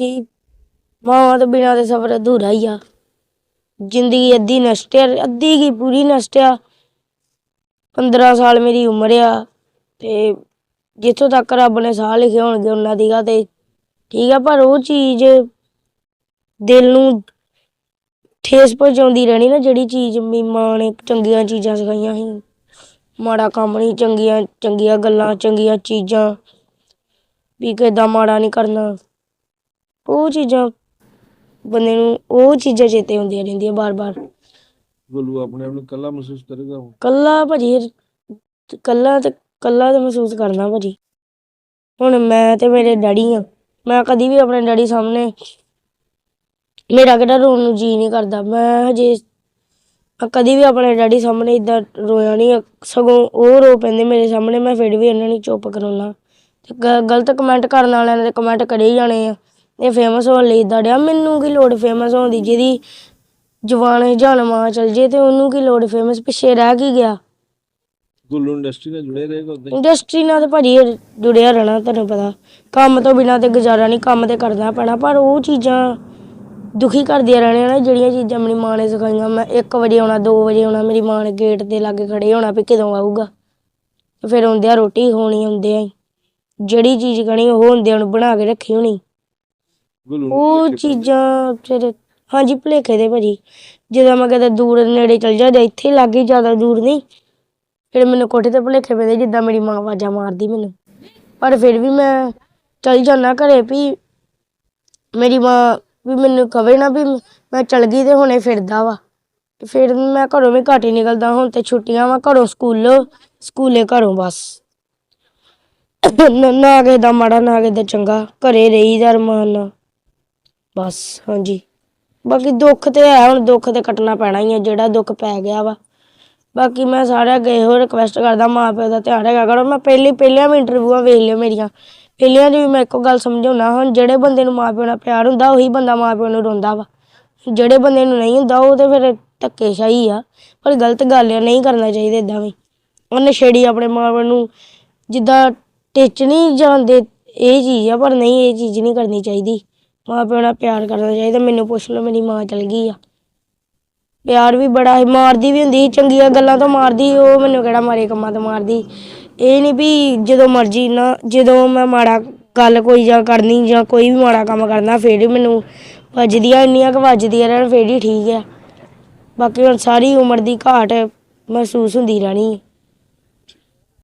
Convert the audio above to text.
ਜੀ ਮਾਵਾਂ ਤੋਂ ਬਿਨਾਂ ਤੇ ਸਬਰ ਅਧੂਰਾ ਹੀ ਆ। ਜ਼ਿੰਦਗੀ ਅੱਧੀ ਨਸ਼ਟ ਆ, ਅੱਧੀ ਕੀ ਪੂਰੀ ਨਸ਼ਟ ਆ। 15 ਸਾਲ ਮੇਰੀ ਉਮਰ ਆ ਤੇ ਜਿੱਥੋਂ ਤੱਕ ਰੱਬ ਨੇ ਸਾਹ ਲਿਖੇ ਹੋਣਗੇ ਉਹਨਾਂ ਦੀਗਾ ਤੇ ਠੀਕ ਆ, ਪਰ ਉਹ ਚੀਜ਼ ਦਿਲ ਨੂੰ ਠੇਸ ਪਹੁੰਚਾਉਂਦੀ ਰਹਿਣੀ ਨਾ, ਜਿਹੜੀ ਚੀਜ਼ ਮੇਰੀ ਮਾਂ ਨੇ ਚੰਗੀਆਂ ਚੀਜ਼ਾਂ ਸਿਖਾਈਆਂ ਸੀ। ਮਾੜਾ ਕੰਮ ਨਹੀਂ, ਚੰਗੀਆਂ ਚੰਗੀਆਂ ਗੱਲਾਂ, ਚੰਗੀਆਂ ਚੀਜ਼ਾਂ ਵੀ ਕਿੱਦਾਂ ਮਾੜਾ ਨਹੀਂ ਕਰਨਾ। ਉਹ ਚੀਜ਼ਾਂ ਬੰਦੇ ਨੂੰ ਉਹ ਚੀਜ਼ਾਂ ਚੇਤੇ ਹੁੰਦੀਆਂ ਰਹਿੰਦੀਆਂ ਬਾਰ-ਬਾਰ। ਗੋਲੂ ਆਪਣੇ ਆਪ ਨੂੰ ਇਕੱਲਾ ਮਹਿਸੂਸ ਕਰੇਗਾ ਕੱਲਾ ਭਾਜੀ ਕੱਲਾ ਤੇ ਕੱਲਾ ਤੇ ਮਹਿਸੂਸ ਕਰਨਾ ਭਾਜੀ। ਹੁਣ ਮੈਂ ਤੇ ਮੇਰੇ ਡੈਡੀ ਆ ਮੈਂ ਕਦੀ ਵੀ ਆਪਣੇ ਡੈਡੀ ਸਾਹਮਣੇ ਮੇਰਾ ਕਿਹੜਾ ਰੋਣ ਨੂੰ ਜੀ ਨਹੀਂ ਕਰਦਾ। ਮੈਂ ਹਜੇ ਕਦੀ ਵੀ ਆਪਣੇ ਡੈਡੀ ਸਾਹਮਣੇ ਇਦਾਂ ਰੋਇਆ ਨਹੀਂ ਸਗੋਂ ਉਹ ਰੋ ਪੈਂਦੇ ਮੇਰੇ ਸਾਹਮਣੇ ਮੈਂ ਫਿਰ ਵੀ ਇਹਨਾਂ ਨੂੰ ਚੁੱਪ ਕਰਾਉਣਾ ਤੇ ਗਲਤ ਕਮੈਂਟ ਕਰਨ ਵਾਲਿਆਂ ਨੇ ਕਮੈਂਟ ਕਰੇ ਹੀ ਜਾਣੇ ਆ। ਇਹ ਫੇਮਸ ਹੋਣ ਲਈ ਇਦਾਂ ਡਿਆ ਮੈਨੂੰ ਕੀ ਲੋੜ ਫੇਮਸ ਹੋਣ ਦੀ? ਜਿਹਦੀ ਜਵਾਨ ਜਾਨ ਮਾਂ ਚਲ ਜੇ ਤੇ ਉਹਨੂੰ ਕੀ ਲੋੜ? ਫੇਮਸ ਪਿੱਛੇ ਰਹਿ ਕੀ ਗਿਆ? ਗੋਲੂ ਇੰਡਸਟਰੀ ਨਾਲ ਜੁੜੇ ਰਹੇਗਾ ਉਦਾਂ ਹੀ? ਇੰਡਸਟਰੀ ਨਾਲ ਤਾਂ ਭਾਜੀ ਜੁੜਿਆ ਰਹਿਣਾ ਤੁਹਾਨੂੰ ਪਤਾ। ਕੰਮ ਤੋਂ ਬਿਨਾਂ ਤੇ ਗੁਜ਼ਾਰਾ ਨਹੀਂ ਕੰਮ ਤੇ ਕਰਨਾ ਪੈਣਾ ਪਰ ਉਹ ਚੀਜ਼ਾਂ ਦੁਖੀ ਕਰਦੀਆਂ ਰਹਿਣੀਆਂ ਨਾ ਜਿਹੜੀਆਂ ਚੀਜ਼ਾਂ ਮੇਰੀ ਮਾਂ ਨੇ ਸਿਖਾਈਆਂ। ਮੈਂ 1 ਵਜੇ ਆਉਣਾ 2 ਵਜੇ ਆਉਣਾ ਮੇਰੀ ਮਾਂ ਨੇ ਗੇਟ ਦੇ ਲਾਗੇ ਖੜੇ ਹੋਣਾ ਵੀ ਕਦੋਂ ਆਊਗਾ? ਤੇ ਫਿਰ ਆਉਂਦਿਆਂ ਰੋਟੀ ਖਾਣੀ ਹੁੰਦੇ ਆ ਜਿਹੜੀ ਚੀਜ਼ ਕਣੀ ਉਹ ਹੁੰਦਿਆਂ ਨੂੰ ਬਣਾ ਕੇ ਰੱਖੀ ਹੋਣੀ। ਨੂੰ ਉਹ। ਚੀਜ਼ਾਂ ਫਿਰ ਹਾਂਜੀ ਭੁਲੇਖੇ ਦੇ ਭਾਜੀ। ਜਦੋਂ ਮੈਂ ਕਦੇ ਦੂਰ ਨੇੜੇ ਚਲ ਜਾ ਜਾਂ ਇੱਥੇ ਲਾਗੇ ਜ਼ਿਆਦਾ ਦੂਰ ਨਹੀਂ ਫਿਰ ਮੈਨੂੰ ਕੋਠੇ ਤੇ ਭੁਲੇਖੇ ਪੈਂਦੇ ਜਿੱਦਾਂ ਮੇਰੀ ਮਾਂ ਆਵਾਜ਼ਾਂ ਮਾਰਦੀ ਮੈਨੂੰ। ਪਰ ਫਿਰ ਵੀ ਮੈਂ ਚਲ ਜਾਣਾ ਘਰੇ ਵੀ ਮੇਰੀ ਮਾਂ ਵੀ ਮੈਨੂੰ ਕਵੇ ਨਾ ਵੀ ਮੈਂ ਚਲ ਗਈ ਤੇ ਹੁਣੇ ਫਿਰਦਾ ਵਾ। ਤੇ ਫਿਰ ਮੈਂ ਘਰੋਂ ਵੀ ਘੱਟ ਹੀ ਨਿਕਲਦਾ ਹੁਣ ਤੇ ਛੁੱਟੀਆਂ ਵਾ ਘਰੋਂ ਸਕੂਲੋਂ ਸਕੂਲੇ ਘਰੋਂ ਬਸ। ਨਾ ਨਾ ਕਿਸੇ ਦਾ ਮਾੜਾ ਨਾ ਕਿਸੇ ਦਾ ਚੰਗਾ ਘਰੇ ਰਹੀਦਾ ਰਮਾਨ ਨਾਲ। ਬਸ, ਹਾਂਜੀ। ਬਾਕੀ ਦੁੱਖ ਤੇ ਹੈ, ਹੁਣ ਦੁੱਖ ਤੇ ਕੱਟਣਾ ਪੈਣਾ ਹੀ ਹੈ ਜਿਹੜਾ ਦੁੱਖ ਪੈ ਗਿਆ ਵਾ। ਬਾਕੀ ਮੈਂ ਸਾਰਿਆਂ ਅੱਗੇ ਇਹੋ ਰਿਕਵੈਸਟ ਕਰਦਾ ਮਾਂ ਪਿਓ ਦਾ ਧਿਆਨ ਰੱਖਿਆ ਕਰੋ। ਮੈਂ ਪਹਿਲੀ, ਪਹਿਲੀਆਂ ਵੀ ਇੰਟਰਵਿਊਆਂ ਵੇਖ ਲਿਓ ਮੇਰੀਆਂ। ਪਹਿਲੀਆਂ ਦੀ ਵੀ ਮੈਂ ਇੱਕੋ ਗੱਲ ਸਮਝਾਉਣਾ, ਹੁਣ ਜਿਹੜੇ ਬੰਦੇ ਨੂੰ ਮਾਂ ਪਿਓ ਨਾਲ ਪਿਆਰ ਹੁੰਦਾ, ਉਹੀ ਬੰਦਾ ਮਾਂ ਪਿਓ ਨੂੰ ਰੋਂਦਾ ਵਾ। ਜਿਹੜੇ ਬੰਦੇ ਨੂੰ ਨਹੀਂ ਹੁੰਦਾ, ਉਹ ਤੇ ਫਿਰ ਧੱਕੇਸ਼ਾਹੀ ਆ। ਪਰ ਗਲਤ ਗੱਲ ਆ, ਨਹੀਂ ਕਰਨਾ ਚਾਹੀਦਾ ਇਦਾਂ ਵੀ। ਉਹ ਨਸ਼ੇੜੀ ਆਪਣੇ ਮਾਂ ਪਿਓ ਨੂੰ ਜਿੱਦਾਂ ਟਿੱਚ ਨਹੀਂ ਜਾਂਦੇ, ਇਹ ਚੀਜ਼ ਆ, ਪਰ ਨਹੀਂ, ਇਹ ਚੀਜ਼ ਨਹੀਂ ਕਰਨੀ ਚਾਹੀਦੀ। ਮਾਂ ਪਿਓ ਨਾਲ ਪਿਆਰ ਕਰਨਾ ਚਾਹੀਦਾ, ਮੈਨੂੰ ਪੁੱਛ ਲਓ, ਮੇਰੀ ਮਾਂ ਚਲ ਗਈ ਆ। ਪਿਆਰ ਵੀ ਬੜਾ ਸੀ, ਮਾਰਦੀ ਵੀ ਹੁੰਦੀ ਸੀ, ਚੰਗੀਆਂ ਗੱਲਾਂ ਤੋਂ ਮਾਰਦੀ ਉਹ ਮੈਨੂੰ ਕਿਹੜਾ ਮਾਰੇ ਕੰਮਾਂ ਤੋਂ ਮਾਰਦੀ ਇਹ ਨਹੀਂ ਵੀ ਜਦੋਂ ਮਰਜ਼ੀ ਨਾ, ਜਦੋਂ ਮੈਂ ਮਾੜਾ ਗੱਲ ਕੋਈ ਜਾਂ ਕਰਨੀ ਜਾਂ ਕੋਈ ਵੀ ਮਾੜਾ ਕੰਮ ਕਰਨਾ, ਫੇਰ ਹੀ ਮੈਨੂੰ ਵੱਜਦੀਆਂ, ਇੰਨੀਆਂ ਕੁ ਵੱਜਦੀਆਂ ਰਹਿਣ, ਫੇਰ ਹੀ ਠੀਕ ਆ। ਬਾਕੀ ਹੁਣ ਸਾਰੀ ਉਮਰ ਦੀ ਘਾਟ ਮਹਿਸੂਸ ਹੁੰਦੀ ਰਹਿਣੀ ਹੈ